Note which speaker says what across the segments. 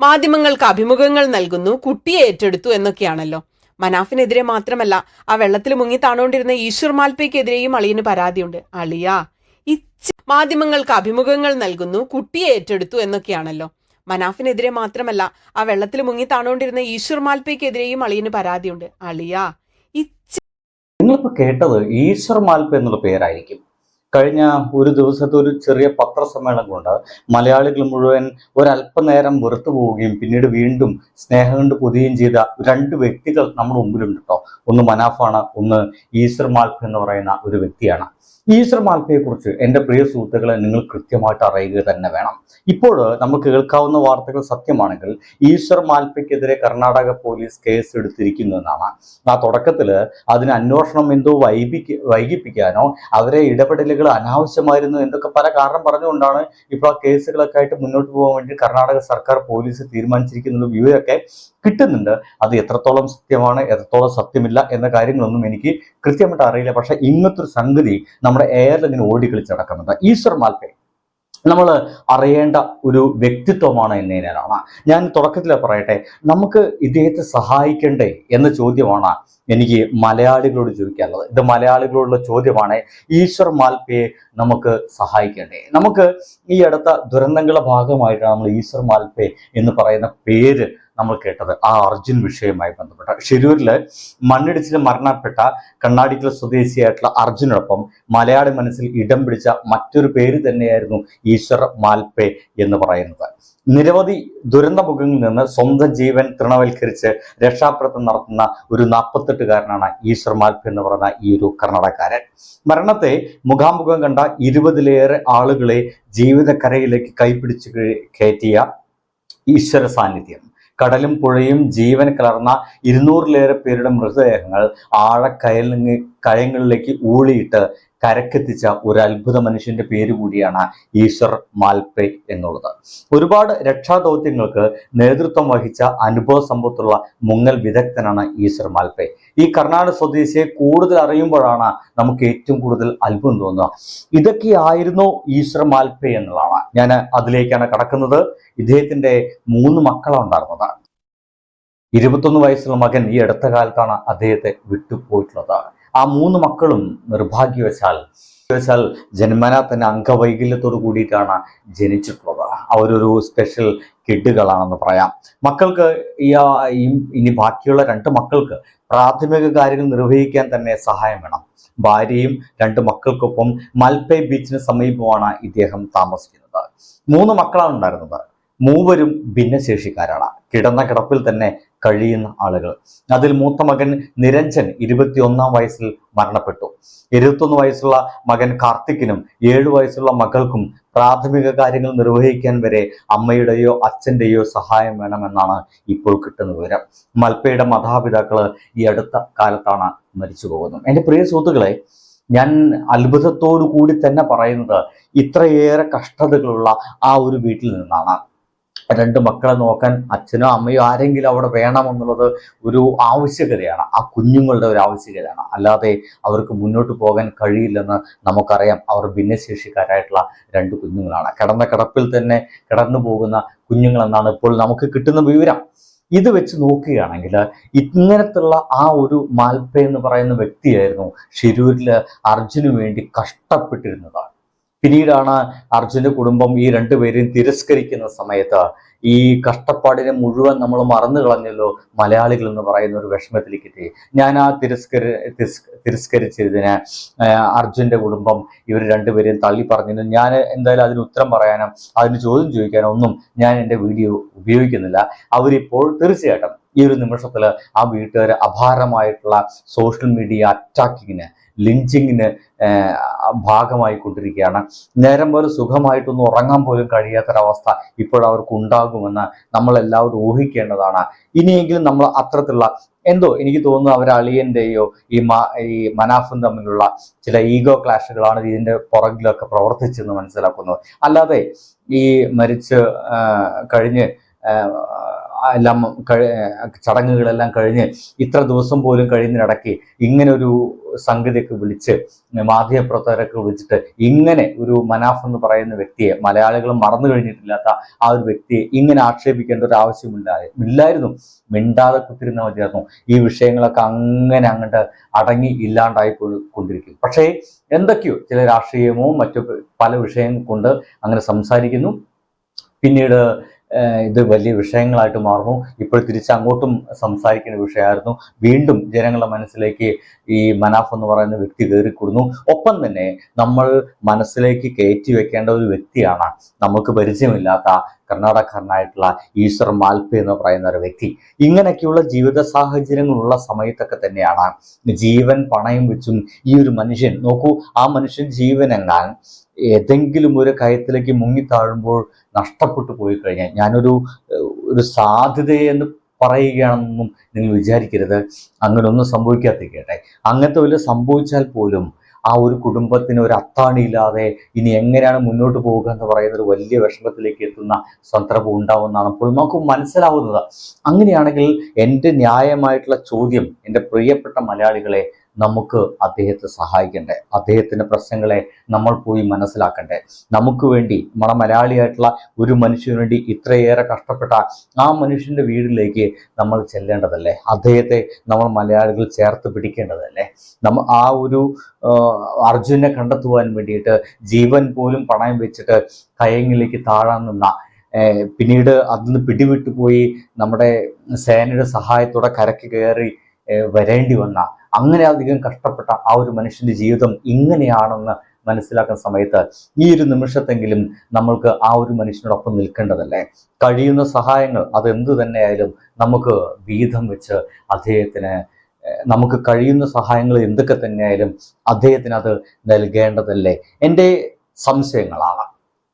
Speaker 1: മാധ്യമങ്ങൾക്ക് അഭിമുഖങ്ങൾ നൽകുന്നു കുട്ടിയെ ഏറ്റെടുത്തു എന്നൊക്കെയാണല്ലോ. മനാഫിനെതിരെ മാത്രമല്ല ആ വെള്ളത്തിൽ മുങ്ങി താണുകൊണ്ടിരുന്ന ഈശ്വർ മാൽപ്പയ്ക്കെതിരെയും അളിയന് പരാതിയുണ്ട്. അളിയ ഇച്ച മാധ്യമങ്ങൾക്ക് അഭിമുഖങ്ങൾ നൽകുന്നു കുട്ടിയെ ഏറ്റെടുത്തു എന്നൊക്കെയാണല്ലോ. മനാഫിനെതിരെ മാത്രമല്ല ആ വെള്ളത്തിൽ മുങ്ങി താണുകൊണ്ടിരുന്ന ഈശ്വർ മാൽപ്പയ്ക്കെതിരെയും അളിയന് പരാതിയുണ്ട്. അളിയ ഇച്ച്
Speaker 2: നിങ്ങളിപ്പോൾ കേട്ടത് ഈശ്വർ മാൽപ്പ എന്നുള്ള പേരായിരിക്കും. കഴിഞ്ഞ ഒരു ദിവസത്തെ ഒരു ചെറിയ പത്രസമ്മേളനം കൊണ്ട് മലയാളികൾ മുഴുവൻ ഒരല്പനേരം വെറുത്തു പോവുകയും പിന്നീട് വീണ്ടും സ്നേഹം കൊണ്ട് പൊതിയുകയും ചെയ്ത രണ്ട് വ്യക്തികൾ നമ്മുടെ മുമ്പിലുണ്ട് കേട്ടോ ഒന്ന് മനാഫാണ് ഒന്ന് ഈശ്വർ മാൽഫ് എന്ന് പറയുന്ന ഒരു വ്യക്തിയാണ്. ഈശ്വർ മാൽപ്പയെ കുറിച്ച് എന്റെ പ്രിയ സുഹൃത്തുക്കളെ നിങ്ങൾ കൃത്യമായിട്ട് അറിയുക തന്നെ വേണം. ഇപ്പോൾ നമ്മൾ കേൾക്കാവുന്ന വാർത്തകൾ സത്യമാണെങ്കിൽ ഈശ്വർ മാൽപ്പയ്ക്കെതിരെ കർണാടക പോലീസ് കേസ് എടുത്തിരിക്കുന്നു എന്നാണ്. ആ തുടക്കത്തിൽ അതിന് അന്വേഷണം എന്തോ വൈപിക്ക് വൈകിപ്പിക്കാനോ അവരെ ഇടപെടലുകൾ അനാവശ്യമായിരുന്നു എന്തൊക്കെ പല കാരണം പറഞ്ഞുകൊണ്ടാണ് ഇപ്പോൾ ആ കേസുകളൊക്കെ ആയിട്ട് മുന്നോട്ട് പോകാൻ വേണ്ടി കർണാടക സർക്കാർ പോലീസ് തീരുമാനിച്ചിരിക്കുന്നത്. വിവരമൊക്കെ കിട്ടുന്നുണ്ട്. അത് എത്രത്തോളം സത്യമാണ് എത്രത്തോളം സത്യമില്ല എന്ന കാര്യങ്ങളൊന്നും എനിക്ക് കൃത്യമായിട്ട് അറിയില്ല. പക്ഷെ ഇങ്ങനത്തെ ഒരു സംഗതി നമ്മുടെ എയറിൽ ഇങ്ങനെ ഓടിക്കളിച്ച് നടക്കുന്നുണ്ട് ഈശ്വർ മാൽപ്പെ നമ്മൾ അറിയേണ്ട ഒരു വ്യക്തിത്വമാണ് എന്നതിനാലാണ് ഞാൻ തുടക്കത്തിൽ പറയട്ടെ നമുക്ക് ഇദ്ദേഹത്തെ സഹായിക്കണ്ടേ എന്ന ചോദ്യമാണ് എനിക്ക് മലയാളികളോട് ചോദിക്കാനുള്ളത്. ഇത് മലയാളികളോടുള്ള ചോദ്യമാണ് ഈശ്വർ മാൽപ്പയെ നമുക്ക് സഹായിക്കണ്ടേ? നമുക്ക് ഈ അടുത്ത ദുരന്തങ്ങളുടെ ഭാഗമായിട്ടാണ് നമ്മൾ ഈശ്വർ മാൽപ്പെ എന്ന് പറയുന്ന പേര് നമ്മൾ കേട്ടത് ആ അർജുൻ വിഷയവുമായി ബന്ധപ്പെട്ട. ഷിരൂരിൽ മണ്ണിടിച്ചിൽ മരണപ്പെട്ട കണ്ണാടിക്കൽ സ്വദേശിയായിട്ടുള്ള അർജുനോടൊപ്പം മലയാളി മനസ്സിൽ ഇടം പിടിച്ച മറ്റൊരു പേര് തന്നെയായിരുന്നു ഈശ്വർ മാൽപേ എന്ന് പറയുന്നത്. നിരവധി ദുരന്തമുഖങ്ങളിൽ നിന്ന് സ്വന്തം ജീവൻ തൃണവൽക്കരിച്ച് രക്ഷാപ്രവർത്തനം നടത്തുന്ന ഒരു നാൽപ്പത്തെട്ടുകാരനാണ് ഈശ്വർ മാൽപ്പെ എന്ന് പറയുന്ന ഈ ഒരു കർണാടകക്കാരൻ. മരണത്തെ മുഖാമുഖം കണ്ട ഇരുപതിലേറെ ആളുകളെ ജീവിതക്കരയിലേക്ക് കൈപിടിച്ച് കയറ്റിയ ഈശ്വര സാന്നിധ്യം. കടലും പുഴയും ജീവൻ കലർന്ന ഇരുന്നൂറിലേറെ പേരുടെ മൃതദേഹങ്ങൾ ആഴക്കയലിന് കയങ്ങളിലേക്ക് ഊളിയിട്ട് കരക്കെത്തിച്ച ഒരു അത്ഭുത മനുഷ്യന്റെ പേര് കൂടിയാണ് ഈശ്വർ മാൽപേ എന്നുള്ളത്. ഒരുപാട് രക്ഷാദൗത്യങ്ങൾക്ക് നേതൃത്വം വഹിച്ച അനുഭവ സമ്പത്തുള്ള മുങ്ങൽ വിദഗ്ധനാണ് ഈശ്വർ മാൽപേ. ഈ കർണാടക സ്വദേശിയെ കൂടുതൽ അറിയുമ്പോഴാണ് നമുക്ക് ഏറ്റവും കൂടുതൽ അത്ഭുതം തോന്നുക. ഇതൊക്കെയായിരുന്നു ഈശ്വർ മാൽപേ എന്നുള്ളതാണ്. ഞാൻ അതിലേക്കാണ് കടക്കുന്നത്. ഇദ്ദേഹത്തിന്റെ മൂന്ന് മക്കളാണ് ഉണ്ടായിരുന്നത്. ഇരുപത്തൊന്ന് വയസ്സുള്ള മകൻ ഈ അടുത്ത കാലത്താണ് അദ്ദേഹത്തെ വിട്ടുപോയിട്ടുള്ളത്. ആ മൂന്ന് മക്കളും നിർഭാഗ്യവശാൽ വെച്ചാൽ ജന്മന തന്നെ അംഗവൈകല്യത്തോട് കൂടിയിട്ടാണ് ജനിച്ചിട്ടുള്ളത്. അവരൊരു സ്പെഷ്യൽ കിഡുകളാണെന്ന് പറയാം. മക്കൾക്ക് ഇനി ബാക്കിയുള്ള രണ്ട് മക്കൾക്ക് പ്രാഥമിക കാര്യങ്ങൾ നിർവഹിക്കാൻ തന്നെ സഹായം വേണം. ഭാര്യയും രണ്ട് മക്കൾക്കൊപ്പം മൽപേ ബീച്ചിന് സമീപമാണ് ഇദ്ദേഹം താമസിക്കുന്നത്. മൂന്ന് മക്കളാണ് ഉണ്ടായിരുന്നത്. മൂവരും ഭിന്നശേഷിക്കാരാണ്. കിടന്ന കിടപ്പിൽ തന്നെ കഴിയുന്ന ആളുകൾ. അതിൽ മൂത്ത മകൻ നിരഞ്ജൻ ഇരുപത്തിയൊന്നാം വയസ്സിൽ മരണപ്പെട്ടു. ഇരുപത്തൊന്ന് വയസ്സുള്ള മകൻ കാർത്തിക്കിനും ഏഴു വയസ്സുള്ള മകൾക്കും പ്രാഥമിക കാര്യങ്ങൾ നിർവഹിക്കാൻ വരെ അമ്മയുടെയോ അച്ഛന്റെയോ സഹായം വേണമെന്നാണ് ഇപ്പോൾ കിട്ടുന്ന വിവരം. മൽപ്പയുടെ മാതാപിതാക്കൾ ഈ അടുത്ത കാലത്താണ് മരിച്ചു പോകുന്നത്. എന്റെ പ്രിയ സുഹൃത്തുക്കളെ ഞാൻ അത്ഭുതത്തോടു കൂടി തന്നെ പറയുന്നത് ഇത്രയേറെ കഷ്ടതകളുള്ള ആ ഒരു വീട്ടിൽ നിന്നാണ്. രണ്ട് മക്കളെ നോക്കാൻ അച്ഛനോ അമ്മയോ ആരെങ്കിലും അവിടെ വേണമെന്നുള്ളത് ഒരു ആവശ്യകതയാണ്. ആ കുഞ്ഞുങ്ങളുടെ ഒരു ആവശ്യകതയാണ്. അല്ലാതെ അവർക്ക് മുന്നോട്ട് പോകാൻ കഴിയില്ലെന്ന് നമുക്കറിയാം. അവർ ഭിന്നശേഷിക്കാരായിട്ടുള്ള രണ്ട് കുഞ്ഞുങ്ങളാണ്. കിടന്ന കിടപ്പിൽ തന്നെ കിടന്നു പോകുന്ന കുഞ്ഞുങ്ങളെന്നാണ് ഇപ്പോൾ നമുക്ക് കിട്ടുന്ന വിവരം. ഇത് വെച്ച് നോക്കുകയാണെങ്കിൽ ഇങ്ങനത്തുള്ള ആ ഒരു മാൽപ്പ എന്ന് പറയുന്ന വ്യക്തിയായിരുന്നു ഷിരൂരിൽ അർജുനു വേണ്ടി കഷ്ടപ്പെട്ടിരുന്നത് പിന്നീടാണ് അർജുന്റെ കുടുംബം ഈ രണ്ടുപേരെയും തിരസ്കരിക്കുന്ന സമയത്ത് ഈ കഷ്ടപ്പാടിനെ മുഴുവൻ നമ്മൾ മറന്നു കളഞ്ഞല്ലോ മലയാളികൾ എന്ന് പറയുന്ന ഒരു വിഷമത്തിലേക്ക് എത്തി. ഞാൻ ആ തിരസ്കരി തിരസ് തിരസ്കരിച്ചതിന് ആഹ് അർജുന്റെ കുടുംബം ഇവർ രണ്ടുപേരെയും തള്ളി പറഞ്ഞതിന് ഞാൻ എന്തായാലും അതിന് ഉത്തരം പറയാനോ അതിന് ചോദ്യം ചോദിക്കാനോ ഒന്നും ഞാൻ എന്റെ വീഡിയോ ഉപയോഗിക്കുന്നില്ല. അവരിപ്പോൾ തീർച്ചയായിട്ടും ഈ ഒരു നിമിഷത്തിൽ ആ വീട്ടുകാർ അപാരമായിട്ടുള്ള സോഷ്യൽ മീഡിയ അറ്റാക്കിങ്ങിന് ലിഞ്ചിങ്ങിന് ഭാഗമായി കൊണ്ടിരിക്കുകയാണ്. നേരം പോലെ സുഖമായിട്ടൊന്നും ഉറങ്ങാൻ പോലും കഴിയാത്തൊരവസ്ഥ ഇപ്പോഴവർക്ക് ഉണ്ടാകുമെന്ന് നമ്മളെല്ലാവരും ഊഹിക്കേണ്ടതാണ്. ഇനിയെങ്കിലും നമ്മൾ അത്തരത്തിലുള്ള എന്തോ എനിക്ക് തോന്നുന്നു അവർ അളിയന്റെയോ ഈ മാ ഈ മനാഫും തമ്മിലുള്ള ചില ഈഗോ ക്ലാഷുകളാണ് ഇതിന്റെ പുറകിലൊക്കെ പ്രവർത്തിച്ചെന്ന് മനസ്സിലാക്കുന്നത് അല്ലാതെ ഈ മരിച്ച് കഴിഞ്ഞ് എല്ലാം ചടങ്ങുകളെല്ലാം കഴിഞ്ഞ് ഇത്ര ദിവസം പോലും കഴിയുന്നതിനിടയ്ക്ക് ഇങ്ങനെ ഒരു സംഗതിയൊക്കെ വിളിച്ച് മാധ്യമപ്രവർത്തകരൊക്കെ വിളിച്ചിട്ട് ഇങ്ങനെ ഒരു മനാഫ് എന്ന് പറയുന്ന വ്യക്തിയെ മലയാളികൾ മറന്നു കഴിഞ്ഞിട്ടില്ലാത്ത ആ ഒരു വ്യക്തിയെ ഇങ്ങനെ ആക്ഷേപിക്കേണ്ട ഒരു ആവശ്യമില്ലാതെ ഇല്ലായിരുന്നു. മിണ്ടാതെ കുത്തിരുന്ന മതിയായിരുന്നു. ഈ വിഷയങ്ങളൊക്കെ അങ്ങനെ അങ്ങോട്ട് അടങ്ങി ഇല്ലാണ്ടായി കൊണ്ടിരിക്കും. പക്ഷേ എന്തൊക്കെയോ ചില രാഷ്ട്രീയമോ മറ്റു പല വിഷയങ്ങൾ കൊണ്ട് അങ്ങനെ സംസാരിക്കുന്നു. പിന്നീട് ഇത് വലിയ വിഷയങ്ങളായിട്ട് മാറുന്നു. ഇപ്പോൾ തിരിച്ച് അങ്ങോട്ടും സംസാരിക്കുന്ന വിഷയമായിരുന്നു. വീണ്ടും ജനങ്ങളുടെ മനസ്സിലേക്ക് ഈ മനാഫ് എന്ന് പറയുന്ന വ്യക്തി കയറിക്കൂടുന്നു. ഒപ്പം തന്നെ നമ്മൾ മനസ്സിലേക്ക് കയറ്റി വെക്കേണ്ട ഒരു വ്യക്തിയാണ്. നമുക്ക് പരിചയമില്ലാത്ത കർണാടകക്കാരനായിട്ടുള്ള ഈശ്വർ മാൽപെ എന്ന് പറയുന്ന ഒരു വ്യക്തി. ഇങ്ങനെയൊക്കെയുള്ള ജീവിത സാഹചര്യങ്ങളുള്ള സമയത്തൊക്കെ തന്നെയാണ് ജീവൻ പണയം വെച്ചും ഈ ഒരു മനുഷ്യൻ. നോക്കൂ ആ മനുഷ്യൻ ജീവൻ എന്നാൽ ഏതെങ്കിലും ഒരു കയത്തിലേക്ക് മുങ്ങിത്താഴുമ്പോൾ നഷ്ടപ്പെട്ടു പോയി കഴിഞ്ഞാൽ ഞാനൊരു ഒരു സാധ്യതയെന്ന് പറയുകയാണെന്നും നിങ്ങൾ വിചാരിക്കരുത്. അങ്ങനെ ഒന്നും സംഭവിക്കാതിരിക്കട്ടെ. അങ്ങനത്തെ വല്ല സംഭവിച്ചാൽ പോലും ആ ഒരു കുടുംബത്തിന് ഒരു അത്താണിയില്ലാതെ ഇനി എങ്ങനെയാണ് മുന്നോട്ട് പോവുക എന്ന് പറയുന്ന ഒരു വലിയ വിഷമത്തിലേക്ക് എത്തുന്ന സന്ദർഭം ഉണ്ടാവുന്നതാണ്. അപ്പോൾ നമുക്ക് മനസ്സിലാവുന്നത് അങ്ങനെയാണെങ്കിൽ എന്റെ ന്യായമായിട്ടുള്ള ചോദ്യം എന്റെ പ്രിയപ്പെട്ട മലയാളികളെ നമുക്ക് അദ്ദേഹത്തെ സഹായിക്കണ്ടേ? അദ്ദേഹത്തിന്റെ പ്രശ്നങ്ങളെ നമ്മൾ പോയി മനസ്സിലാക്കണ്ടേ? നമുക്ക് വേണ്ടി നമ്മുടെ മലയാളിയായിട്ടുള്ള ഒരു മനുഷ്യന് വേണ്ടി ഇത്രയേറെ കഷ്ടപ്പെട്ട ആ മനുഷ്യന്റെ വീടിലേക്ക് നമ്മൾ ചെല്ലേണ്ടതല്ലേ? അദ്ദേഹത്തെ നമ്മൾ മലയാളികൾ ചേർത്ത് പിടിക്കേണ്ടതല്ലേ? നമ്മ ആ ഒരു അർജുനെ കണ്ടെത്തുവാൻ വേണ്ടിയിട്ട് ജീവൻ പോലും പണയം വെച്ചിട്ട് കയങ്ങിലേക്ക് താഴാൻ നിന്ന പിന്നീട് അതിന് പിടിവിട്ടു പോയി നമ്മുടെ സേനയുടെ സഹായത്തോടെ കരക്ക് കയറി വരേണ്ടി വന്ന. അങ്ങനെ അധികം കഷ്ടപ്പെട്ട ആ ഒരു മനുഷ്യന്റെ ജീവിതം ഇങ്ങനെയാണെന്ന് മനസ്സിലാക്കുന്ന സമയത്ത് ഈ ഒരു നിമിഷത്തെങ്കിലും നമ്മൾക്ക് ആ ഒരു മനുഷ്യനോടൊപ്പം നിൽക്കേണ്ടതല്ലേ? കഴിയുന്ന സഹായങ്ങൾ അതെന്ത് തന്നെയായാലും നമുക്ക് വീതം വെച്ച് അദ്ദേഹത്തിന് നമുക്ക് കഴിയുന്ന സഹായങ്ങൾ എന്തൊക്കെ തന്നെയായാലും അദ്ദേഹത്തിന് അത് നൽകേണ്ടതല്ലേ? എന്റെ സംശയങ്ങളാണ്.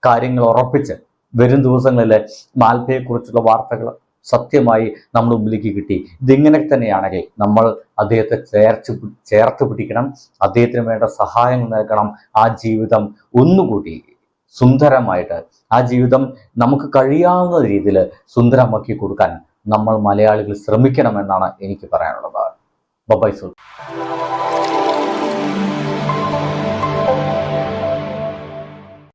Speaker 2: കാര്യങ്ങൾ ഉറപ്പിച്ച് വരും ദിവസങ്ങളിൽ മാൽപ്പയെക്കുറിച്ചുള്ള വാർത്തകൾ സത്യമായി നമ്മൾ മുമ്പിലേക്ക് കിട്ടി. ഇതിങ്ങനെ തന്നെയാണെങ്കിൽ നമ്മൾ അദ്ദേഹത്തെ ചേർച്ച് ചേർത്ത് പിടിക്കണം. അദ്ദേഹത്തിന് വേണ്ട സഹായങ്ങൾ നൽകണം. ആ ജീവിതം ഒന്നുകൂടി സുന്ദരമായിട്ട് ആ ജീവിതം നമുക്ക് കഴിയാവുന്ന രീതിയിൽ സുന്ദരമാക്കി കൊടുക്കാൻ നമ്മൾ മലയാളികൾ ശ്രമിക്കണമെന്നാണ് എനിക്ക് പറയാനുള്ളത്. ബൈ സുൽ